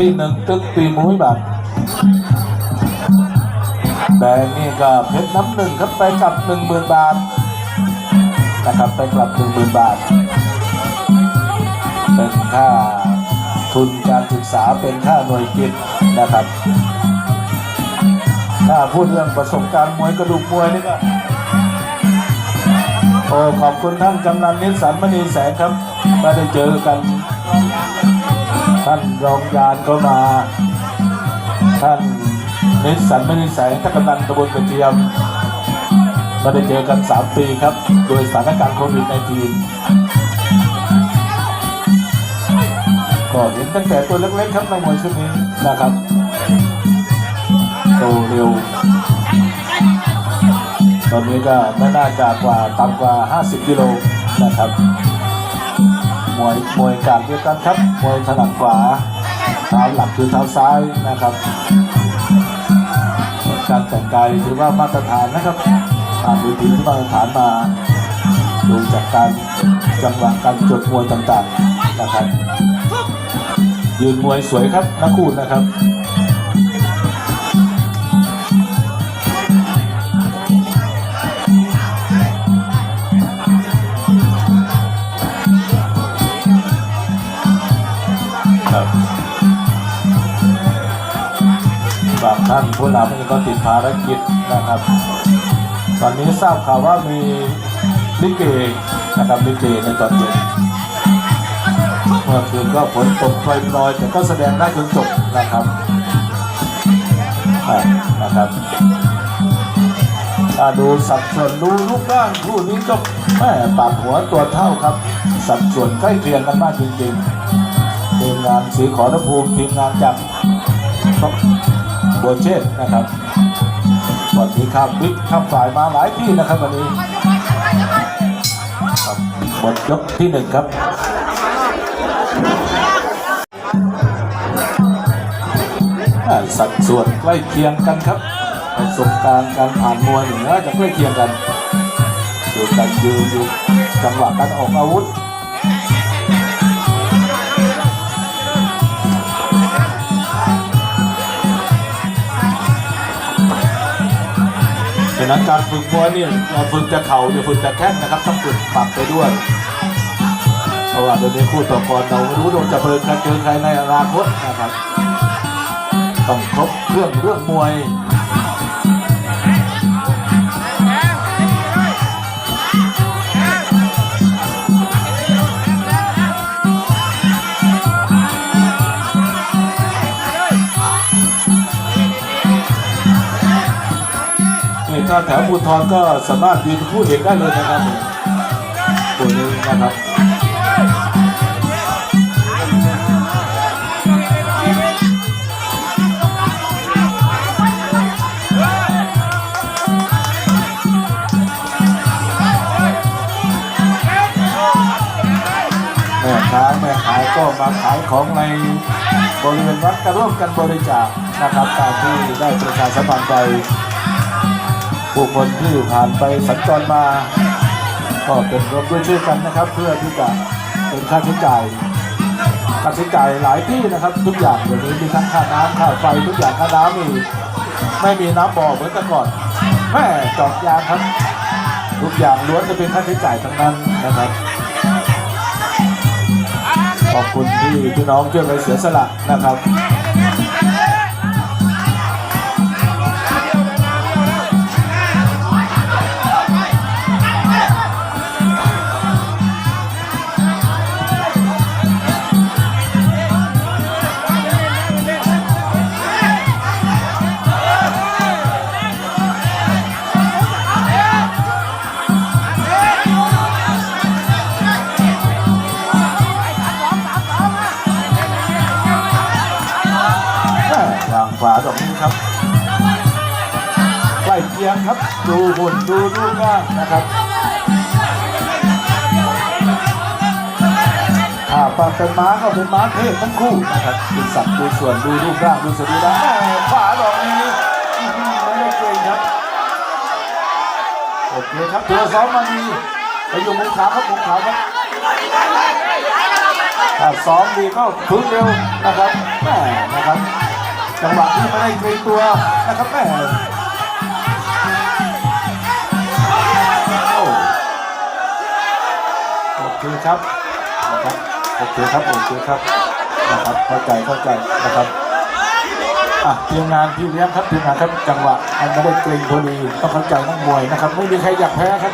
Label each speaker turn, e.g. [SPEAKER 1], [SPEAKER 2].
[SPEAKER 1] ที่หนึ่งตึกปีมุ้ยบาทแดงนี่ก็เพชรน้ำหนึ่งครับไปกลับหนึ่งหมื่นบาทนะครับไปกลับหนึ่งหมื่นบาท เป็นค่าทุนการศึกษาเป็นค่าหน่วยกิจนะครับ ถ้าพูดเรื่องประสบการณ์มวยกระดูกมวยนี่ก็โอ้ขอบคุณท่านกำนันนิสสันมณีแสงครับม่ได้เจอกัน ท่านรองยานก็มา ท่านนิสสันไมณีแสงท่านกำนันตำบลกระเทียมไม่ได้เจอกัน 3 ปีครับ โดยสถานการณ์โควิด -19 ก็เห็นตั้งแต่ตัวเล็กๆครับนักมวยชุดนี้นะครับโตเร็ว ตอนนี้ก็ไม่น่าจะกว่าต่ำกว่า 50 กิโลนะครับ มวยมวยการเดียวกันครับมวยถนัดขวาเท้าหลักคือเท้าซ้ายนะครับ การแต่งกายถือว่ามาตรฐานนะครับตามวิธีที่มาตรฐานมาดูจากการจังหวะการจดมวยต่างๆนะครับ ยืนมวยสวยครับนักคู่นะครับ ท่านผู้นำเองก็ติดภารกิจนะครับ ตอนนี้ทราบข่าวว่ามีลิเกนะครับลิเกในตอนเย็นเมื่อคืนก็ฝนตกปล่อยๆแต่ก็แสดงได้จนจบนะครับนะครับถ้าดูสัดส่วนดูรูปร่างคู่นี้ก็แม่ปากหัวตัวเท่าครับ สัดส่วนใกล้เคียงกันมากจริงๆทีมงานสีขอรภูมิทีมงานจาก บัวเชษฐ์นะครับวันนี้ข้ามบิ๊กข้ามฝ่ายมาหลายที่นะครับวันนี้ครับหมดยกที่หนึ่งครับสัดส่วนใกล้เคียงกันครับประสบการณ์การผ่านมวยเหนือจะใกล้เคียงกัน ดูการยืนดูจังหวะการออกอาวุธ ฉะนั้นการฝึกมวยเนี่ยฝึกจะเข่าเนี่ยฝึกจะแข้งนะครับต้องฝึกปรับไปด้วยเพราะว่าเดี๋ยวนี้คู่ต่อกรเราไม่รู้ว่าจะเปิดใครเจอใครในอนาคตนะครับต้องครบเครื่องเรื่องมวย นี่ถ้าแถวภูทรก็สามารถยืนคู่เอกได้เลยนะครับตัวนี้นะครับแม่ค้าแม่ขายก็มาขายของในบริเวณวัดก็ร่วมกันบริจาคนะครับตามที่ได้ประชาสัมพันธ์ไป ผู้คนที่ผ่านไปสัญจรมา ก็เป็นร่วมด้วยช่วยกันนะครับ เพื่อที่จะเป็นค่าใช้จ่ายค่าใช้จ่ายหลายที่นะครับ ทุกอย่างเดี๋ยวนี้มีทั้งค่าน้ำค่าไฟทุกอย่างค่าน้ำมีไม่มีน้ำบ่อเหมือนแต่ก่อนแม่จอกยางครับ ทุกอย่างล้วนจะเป็นค่าใช้จ่ายทั้งนั้นนะครับขอบคุณที่พี่น้องช่วยไปเสียสละนะครับ ขวาตรงนี้ครับใกล้เคียงครับ ดูหุ่นดูรูปร่างนะครับถ้าปากเป็นม้าก็เป็นม้าเทพทั้งคู่นะครับดูสัดดูส่วนดูรูปร่างดูสรีระแม่ขวาดอกนี้ไม่ได้เกรงครับโอเคครับตัวซ้อมมาดีไปอยู่มุมขาวครับมุมขาวครับถ้าซ้อมดีก็พึ่งเร็วนะครับแม่ใน จังหวะที่ไม่ได้เกรงตัวนะครับแม่โอ้โอเคครับนะครับโอเคครับโอเคครับนะครับเข้าใจเข้าใจนะครับอะทีมงานพี่เลี้ยงครับทีมงานครับจังหวะมันไม่ได้เกรงพอดีต้องเข้าใจนักมวยนะครับไม่มีใครอยากแพ้ครับ